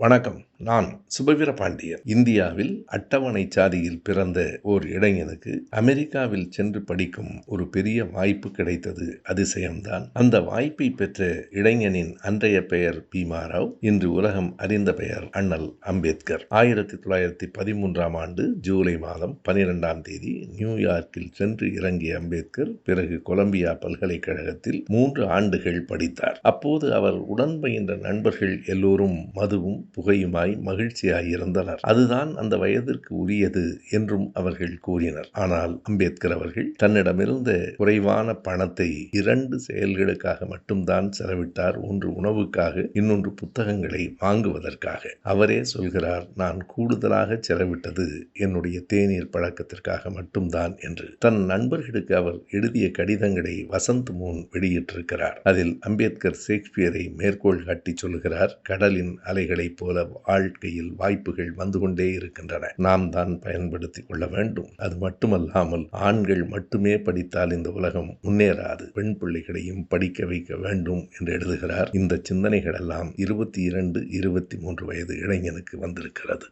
வணக்கம். நான் சுபவீர பாண்டியன் இந்தியாவில் அட்டவணை சாதியில் பிறந்த ஓர் இளைஞனுக்கு அமெரிக்காவில் சென்று படிக்கும் ஒரு பெரிய வாய்ப்பு கிடைத்தது அதிசயம்தான். அந்த வாய்ப்பை பெற்ற இளைஞனின் அன்றைய பெயர் பீமாராவ் இன்று உலகம் அறிந்த பெயர் அண்ணல் அம்பேத்கர். ஆயிரத்தி தொள்ளாயிரத்தி பதிமூன்றாம் ஆண்டு ஜூலை மாதம் பனிரெண்டாம் தேதி நியூயார்க்கில் சென்று இறங்கிய அம்பேத்கர் பிறகு கொலம்பியா பல்கலைக்கழகத்தில் மூன்று ஆண்டுகள் படித்தார். அப்போது அவர் உடன் பயின்ற நண்பர்கள் எல்லோரும் மதுவும் புகையுமாய் மகிழ்ச்சியாய் இருந்தனர் அதுதான் அந்த வயதிற்கு உரியது என்றும் அவர்கள் கூறினர். ஆனால் அம்பேத்கர் அவர்கள் தன்னிடமிருந்த குறைவான பணத்தை இரண்டு செயல்களுக்காக மட்டும்தான் செலவிட்டார். ஒன்று உணவுக்காக இன்னொன்று புத்தகங்களை வாங்குவதற்காக. அவரே சொல்கிறார் நான் கூடுதலாக செலவிட்டது என்னுடைய தேநீர் பழக்கத்திற்காக மட்டும்தான் என்று. தன் நண்பர்களுக்கு அவர் எழுதிய கடிதங்களை வசந்த் மூன் வெளியிட்டிருக்கிறார். அதில் அம்பேத்கர் ஷேக்ஸ்பியரை மேற்கோள் காட்டி சொல்கிறார் கடலின் அலைகளைப் போல வாழ்க்கையில் வாய்ப்புகள் வந்து கொண்டே இருக்கின்றன. நாம் தான் பயன்படுத்திக் கொள்ள வேண்டும். அது மட்டுமல்லாமல் ஆண்கள் மட்டுமே படித்தால் இந்த உலகம் முன்னேறாது. பெண் பிள்ளைகளையும் படிக்க வைக்க வேண்டும் என்று எழுதுகிறார். இந்த சிந்தனைகள் எல்லாம் இருபத்தி இரண்டு இருபத்தி மூன்று வயது இளைஞனுக்கு வந்திருக்கிறது.